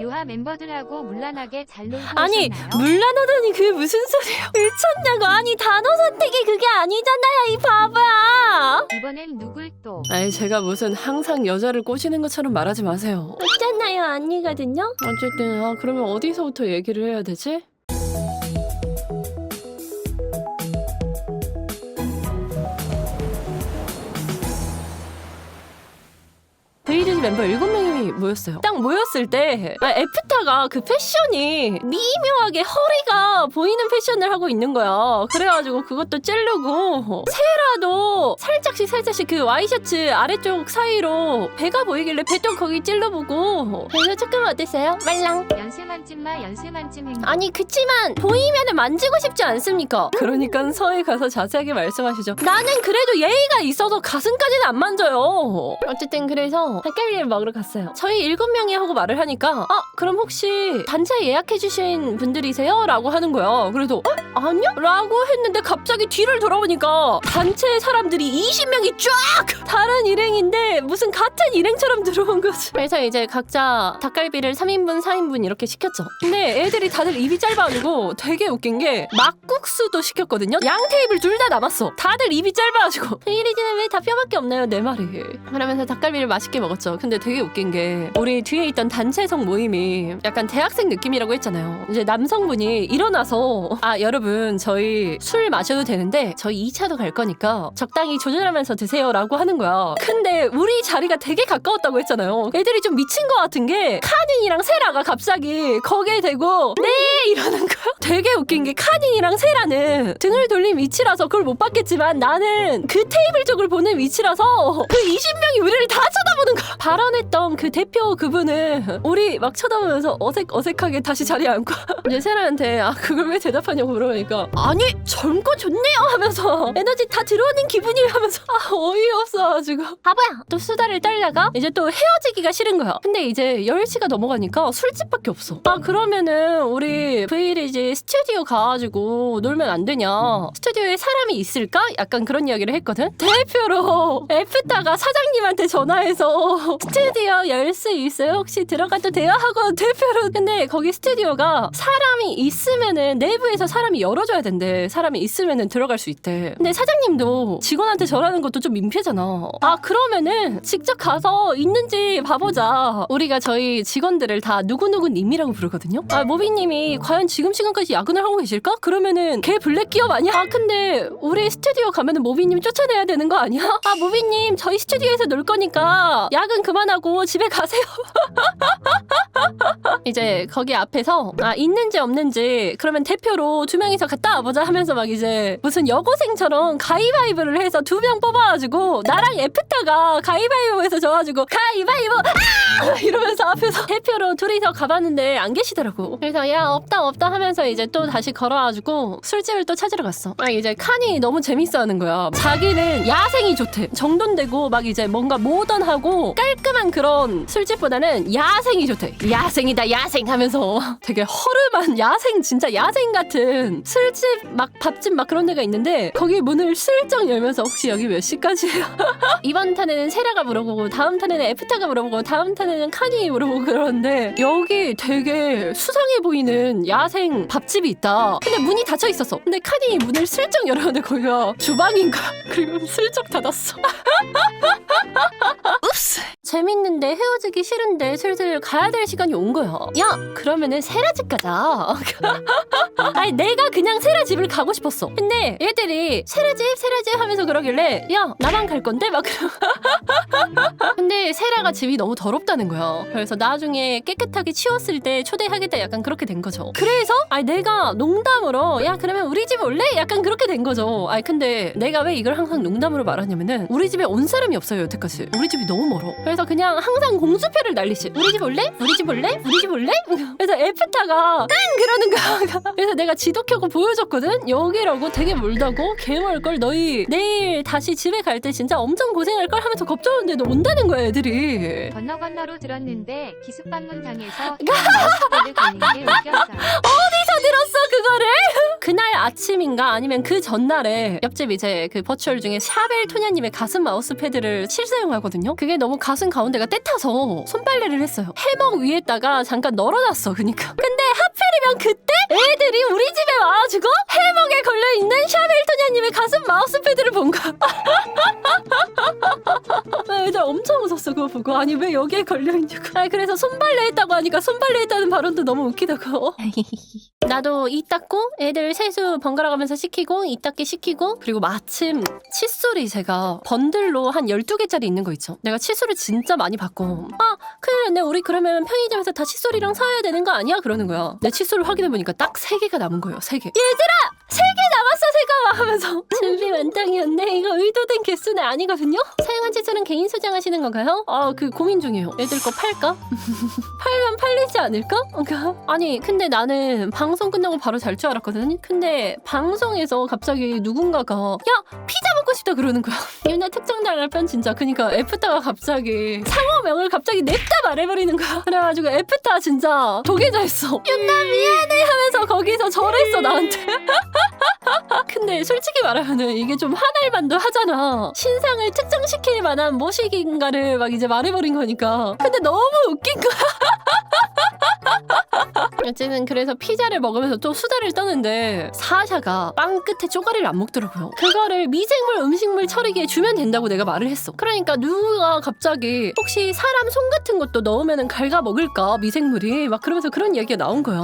유하 멤버들하고 물란하게 잘 놀고 아니 오셨나요? 물란하다니 그게 무슨 소리야 미쳤냐고 아니 단어 선택이 그게 아니잖아요 이 바보야 이번엔 누굴 또? 아니 제가 무슨 항상 여자를 꼬시는 것처럼 말하지 마세요. 있잖아요 아니거든요 어쨌든 아 그러면 어디서부터 얘기를 해야 되지? 베이리즈 멤버 7명이 모였어요. 딱 모였을 때 아, 에프타가 그 패션이 미묘하게 허리가 보이는 패션을 하고 있는 거야. 그래가지고 그것도 찌르고 세라도 살짝씩 살짝씩 그 와이셔츠 아래쪽 사이로 배가 보이길래 배도 거기 찔러보고 그래서 조금 어땠어요? 말랑 연세만 찜마 연세만 찜 행동. 아니 그치만 보이면은 만지고 싶지 않습니까? 그러니까 서해 가서 자세하게 말씀하시죠. 나는 그래도 예의가 있어서 가슴까지는 안 만져요. 어쨌든 그래서 닭갈비를 먹으러 갔어요. 저희 일곱 명이 하고 말을 하니까 아 그럼 혹시 단체 예약해 주신 분들이세요? 라고 하는 거야. 그래도 어? 아니요? 라고 했는데 갑자기 뒤를 돌아보니까 단체 사람들이 20명이 쫙 다른 일행인데 무슨 같은 일행처럼 들어온 거지. 그래서 이제 각자 닭갈비를 3인분, 4인분 이렇게 시켰죠. 근데 애들이 다들 입이 짧아가지고 되게 웃긴 게 막국수도 시켰거든요. 양 테이블 둘 다 남았어. 다들 입이 짧아가지고 이리지는 왜 다 뼈밖에 없나요? 내 말이. 그러면서 닭갈비를 맛있게 먹었죠. 근데 되게 웃긴 게 우리 뒤에 있던 단체석 모임이 약간 대학생 느낌이라고 했잖아요. 이제 남성분이 일어나서 아 여러분 저희 술 마셔도 되는데 저희 2차도 갈 거니까 적당히 조절하면서 드세요라고 하는 거야. 근데 우리 자리가 되게 가까웠다고 했잖아요. 애들이 좀 미친 것 같은 게 카닌이랑 세라가 갑자기 거기에 대고 네 이러는 거야. 되게 웃긴 게 카닌이랑 세라는 등을 돌린 위치라서 그걸 못 봤겠지만 나는 그 테이블 쪽을 보는 위치라서 그 20명이 우리를 다 쳐다보는 거야. 발언했던 그 대표 그분은 우리 막 쳐다보면서 어색 어색하게 다시 자리에 앉고 이제 세라한테 아 그걸 왜 대답하냐고 물어보니까 아니 젊고 좋네요 하면서 에너지 다 들어오는 기분이 하면서 아 어이없어가지고. 바보야! 또 수다를 떨다가? 이제 또 헤어지기가 싫은 거야. 근데 이제 10시가 넘어가니까 술집밖에 없어. 아 그러면은 우리 브이리지 스튜디오 가가지고 놀면 안 되냐? 스튜디오에 사람이 있을까? 약간 그런 이야기를 했거든? 대표로 에프타가 사장님한테 전화해서 스튜디오 열수 있어요? 혹시 들어가도 돼요? 하고 대표로 근데 거기 스튜디오가 사람이 있으면은 내부에서 사람이 열어줘야 된대 사람이 있으면은 들어갈 수 있대 근데 사장님도 직원한테 전화하는 것도 좀 민폐잖아 아 그러면은 직접 가서 있는지 봐보자 우리가 저희 직원들을 다 누구누구님이라고 부르거든요 아 모비님이 과연 지금 시간까지 야근을 하고 계실까? 그러면은 걔 블랙 기업 아니야? 아 근데 우리 스튜디오 가면은 모비님 쫓아내야 되는 거 아니야? 아 모비님 저희 스튜디오에서 놀 거니까 야근 그만하고 집에 가세요. 이제 거기 앞에서 아 있는지 없는지 그러면 대표로 두 명이서 갔다 와보자 하면서 막 이제 무슨 여고생처럼 가위바위보를 해서 두 명 뽑아가지고 나랑 에프타가 가위바위보에서 져가지고 가위바위보! 아! 이러면서 앞에서 대표로 둘이서 가봤는데 안 계시더라고. 그래서 야 없다 없다 하면서 이제 또 다시 걸어가지고 술집을 또 찾으러 갔어. 아 이제 칸이 너무 재밌어하는 거야. 자기는 야생이 좋대. 정돈되고 막 이제 뭔가 모던하고 깔끔한 그런 술집보다는 야생이 좋대. 야생이다 야생 하면서. 되게 허름한 야생 진짜 야생 같은 술집 막 밥집 막 그런 데가 있는데 거기 문을 슬쩍 열면서 혹시 여기 몇 시까지예요? 이번 탄에는 세라가 물어보고 다음 탄에는 에프타가 물어보고 다음 탄에는 카니 물어보고 그러는데 여기 되게 수상해 보이는 야생 밥집이 있다. 근데 문이 닫혀 있었어. 근데 카니 문을 슬쩍 열었는데 거기가 주방인 거야 그리고 슬쩍 닫았어 재밌는데 헤어지기 싫은데 슬슬 가야 될 시간이 온 거야. 야, 그러면은 세라 집 가자. 아니 내가 그냥 세라 집을 가고 싶었어. 근데 얘들이 세라 집, 세라 집 하면서 그러길래 야 나만 갈 건데 막 그러. 근데 세라가 집이 너무 더럽다는 거야. 그래서 나중에 깨끗하게 치웠을 때 초대하겠다 약간 그렇게 된 거죠. 그래서 아니 내가 농담으로 야 그러면 우리 집 올래? 약간 그렇게 된 거죠. 아니 근데 내가 왜 이걸 항상 농담으로 말하냐면은 우리 집에 온 사람이 없어요 여태까지. 우리 집이 너무 멀어. 그래서 그냥 항상 공수표를 날리지. 우리 집 올래? 우리 집 올래? 우리 집 올래? 그래서 에프타가 땡 그러는 거야. 그래서 내가 지도 켜고 보여줬거든. 여기라고 되게 멀다고 개멀 걸 너희 내일 다시 집에 갈 때 진짜 엄청 고생할 걸 하면서 겁주는데도 온다는 거야 애들이. 건너 건너로 들었는데 기숙방문 당해서 게 웃겨서 어디서 들었어 그거를? 그날 아침인가 아니면 그 전날에 옆집 이제 그 버추얼 중에 샤벨 토냐님의 가슴 마우스 패드를 실사용하거든요. 그게 너무 가슴 가운데가 때타서 손빨래를 했어요. 해먹 위에다가 잠깐 널어놨어. 그니까. 근데 하 필이면 그때 애들이 우리 집에 와가지고 해먹에 걸려있는 샤벨 토냐님의 가슴 마우스 패드를 본 거야. 아, 애들 엄청 웃었어 그거 보고. 아니 왜 여기에 걸려있냐고. 아 그래서 손빨래 했다고 하니까 손빨래 했다는 발언도 너무 웃기다고. 나도 이 닦고 애들 세수 번갈아 가면서 시키고 이 닦기 시키고 그리고 마침 칫솔이 제가 번들로 한 12개짜리 있는 거 있죠? 내가 칫솔을 진짜 많이 받고 아 큰일 났네. 우리 그러면 편의점에서 다 칫솔이랑 사야 되는 거 아니야? 그러는 거야. 내 칫솔을 확인해보니까 딱 3개가 남은 거예요 3개. 얘들아! 3개 남았어 새가 하면서. 준비 완땅이었네. 이거 의도된 개수는 아니거든요? 사용한 칫솔은 개인 소장하시는 건가요? 아 그 고민 중이에요. 애들 거 팔까? 팔면 팔리지 않을까? 그러니까. 아니 근데 나는 방송 끝나고 바로 잘 줄 알았거든. 근데 방송에서 갑자기 누군가가 야 피자 먹고 싶다. 그러는 거야. 유나 특정 달랄 편 진짜. 그니까 애프타가 갑자기 상호명을 갑자기 냅다 말해버리는 거야. 그래가지고 애프타 진짜 독해져했어 유나 미안해. 하면서 거기서 절했어 나한테 근데 솔직히 말하면은 이게 좀 화날 만도 하잖아. 신상을 특정시킬 만한 무엇인가를 막 이제 말해버린 거니까. 근데 너무 웃긴 거야. 어쨌든 그래서 피자를 먹으면서 또 수다를 떠는데 사샤가 빵 끝에 쪼가리를 안 먹더라고요. 그거를 미생물 음식물 처리기에 주면 된다고 내가 말을 했어. 그러니까 누가 갑자기 혹시 사람 손 같은 것도 넣으면 갉아 먹을까 미생물이 막 그러면서 그런 얘기가 나온 거야.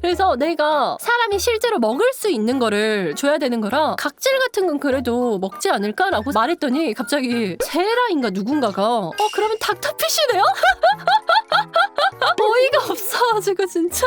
그래서 내가 사람이 실제로 먹을 수 있는 거를 줘야 되는 거라 각질 같은 건 그래도 먹지 않을까라고 말했더니 갑자기 세라인가 누군가가 어 그러면 닥터피쉬네요? 어이가 없어가지고 진짜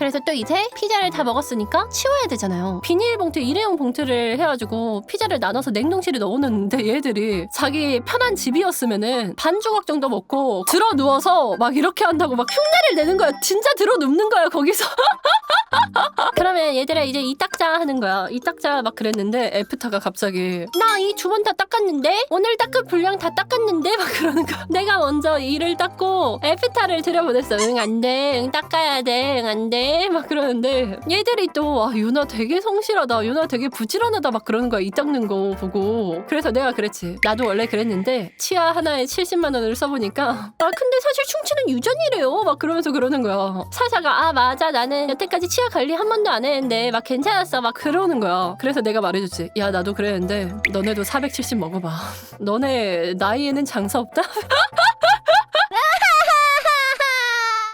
그래서 또 이제 피자를 다 먹었으니까 치워야 되잖아요. 비닐봉투 일회용 봉투를 해가지고 피자를 나눠서 냉동실에 넣어놓는데 얘들이 자기 편한 집이었으면은 반 조각 정도 먹고 들어 누워서 막 이렇게 한다고 막 흉내를 내는 거야. 진짜 들어 눕는 거야 거기서. 그러면 얘들아 이제 이 닦자 하는 거야. 이 닦자 막 그랬는데 애프타가 갑자기 나 이 두 번 다 닦았는데? 오늘 닦을 분량 다 닦았는데? 막 그러는 거야. 내가 먼저 이를 닦고 애프타를 들여보냈어. 응 안 돼. 응 닦아야 돼 응 안 돼막 그러는데 얘들이 또 아, 유나 되게 성실하다 유나 되게 부지런하다 막 그러는 거야 이 닦는 거 보고. 그래서 내가 그랬지. 나도 원래 그랬는데 치아 하나에 70만 원을 써보니까 아 근데 사실 충치는 유전이래요. 막 그러면서 그러는 거야. 사샤가 아 맞아. 나는 여태까지 치아 관리 한 번도 안 했는데 막 괜찮았어. 막 그러는 거야. 그래서 내가 말해줬지. 야 나도 그랬는데 너네도 470 먹어봐. 너네 나이에는 장사 없다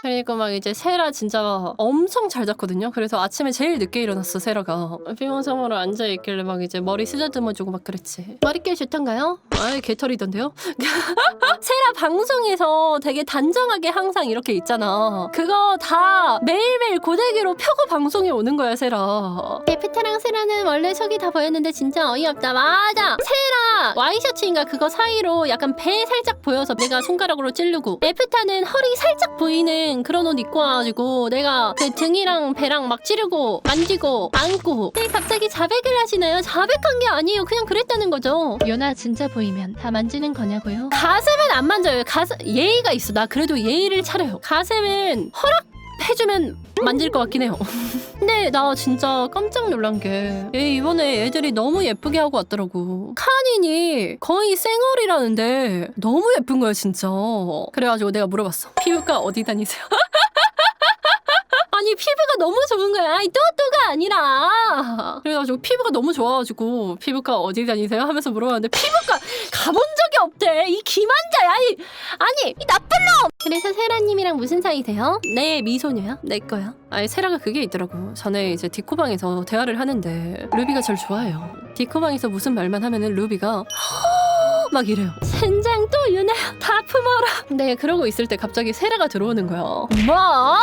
그리고 막 이제 세라 진짜 엄청 잘 잤거든요. 그래서 아침에 제일 늦게 일어났어 세라가. 피곤성으로 앉아 있길래 막 이제 머리 쓰다듬어주고 막 그랬지. 머릿결 좋던가요? 아이 개털이던데요. 세라 방송에서 되게 단정하게 항상 이렇게 있잖아. 그거 다 매일매일 고데기로 펴고 방송에 오는 거야 세라. 에프타랑 세라는 원래 속이 다 보였는데 진짜 어이없다. 맞아. 세라 와이셔츠인가 그거 사이로 약간 배 살짝 보여서 내가 손가락으로 찌르고 에프타는 허리 살짝 보이는 그런 옷 입고 와가지고 내가 그 등이랑 배랑 막 찌르고 만지고 안고 근데 갑자기 자백을 하시나요? 자백한 게 아니에요. 그냥 그랬다는 거죠. 연아 진짜 보이면 다 만지는 거냐고요? 가슴은 안 만져요. 가슴 예의가 있어. 나 그래도 예의를 차려요. 가슴은 허락 해주면 만질 것 같긴 해요. 근데 나 진짜 깜짝 놀란 게 얘 이번에 애들이 너무 예쁘게 하고 왔더라고. 카닌이 거의 쌩얼이라는데 너무 예쁜 거야 진짜. 그래가지고 내가 물어봤어. 피부과 어디 다니세요? 너무 좋은 거야. 이 또또가 아니라. 그래가지고 피부가 너무 좋아가지고 피부과 어디 다니세요? 하면서 물어봤는데 피부과 가본 적이 없대. 이 기만자야. 이 아니 이 나쁜 놈. 그래서 세라님이랑 무슨 사이세요? 네 미소녀야. 내 거야. 아니 세라가 그게 있더라고. 전에 이제 디코방에서 대화를 하는데 루비가 절 좋아해요. 디코방에서 무슨 말만 하면은 루비가 막 이래요. sen장 또 유나 다 품어라. 네 그러고 있을 때 갑자기 세라가 들어오는 거야. 뭐?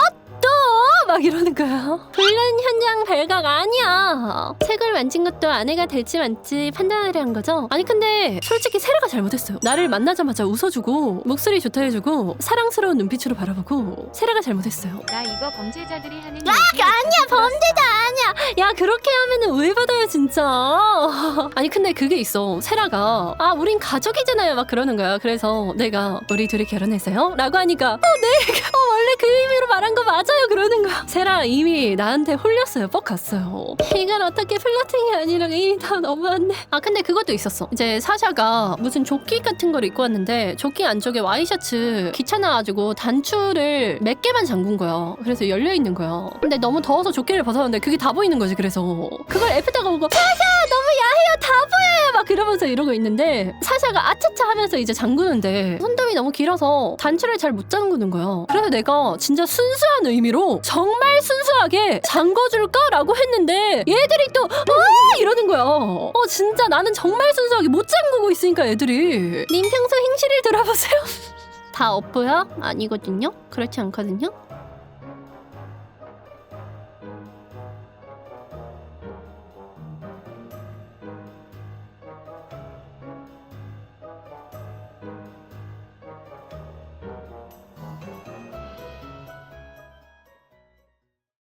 또? 막 이러는 거야. 불륜 현장 발각 아니야. 책을 만진 것도 아내가 될지 말지 판단하려 한 거죠. 아니 근데 솔직히 세라가 잘못했어요. 나를 만나자마자 웃어주고 목소리 좋다 해주고 사랑스러운 눈빛으로 바라보고 세라가 잘못했어요. 나 이거 범죄자들이 하는 얘기 아니야 범죄자 아니야 야 그렇게 하면은 오해받아요 진짜 아니 근데 그게 있어 세라가 아 우린 가족이잖아요 막 그러는 거야 그래서 내가 우리 둘이 결혼했어요? 라고 하니까 어 내가 어, 원래 그 의미로 말한 거 맞아요 그러는 거야 세라 이미 나한테 홀렸어요. 뻑 갔어요. 이건 어떻게 플러팅이 아니라 이미 다 너무한데. 아 근데 그것도 있었어. 이제 사샤가 무슨 조끼 같은 걸 입고 왔는데 조끼 안쪽에 와이셔츠 귀찮아가지고 단추를 몇 개만 잠근 거야. 그래서 열려 있는 거야. 근데 너무 더워서 조끼를 벗었는데 그게 다 보이는 거지. 그래서 그걸 애프터가 보고 사샤 너무 야해요. 다 보여요. 막 그러면서 이러고 있는데 사샤가 아차차 하면서 이제 잠그는데 손톱이 너무 길어서 단추를 잘 못 잠그는 거야. 그래서 내가 진짜 순수한 의미로 정말 순수하게 잠궈줄까라고 했는데 얘들이 또 아! 이러는 거야. 어 진짜 나는 정말 순수하게 못 잠그고 있으니까 애들이 님 평소 행실을 들어보세요. 다 업보야? 아니거든요. 그렇지 않거든요.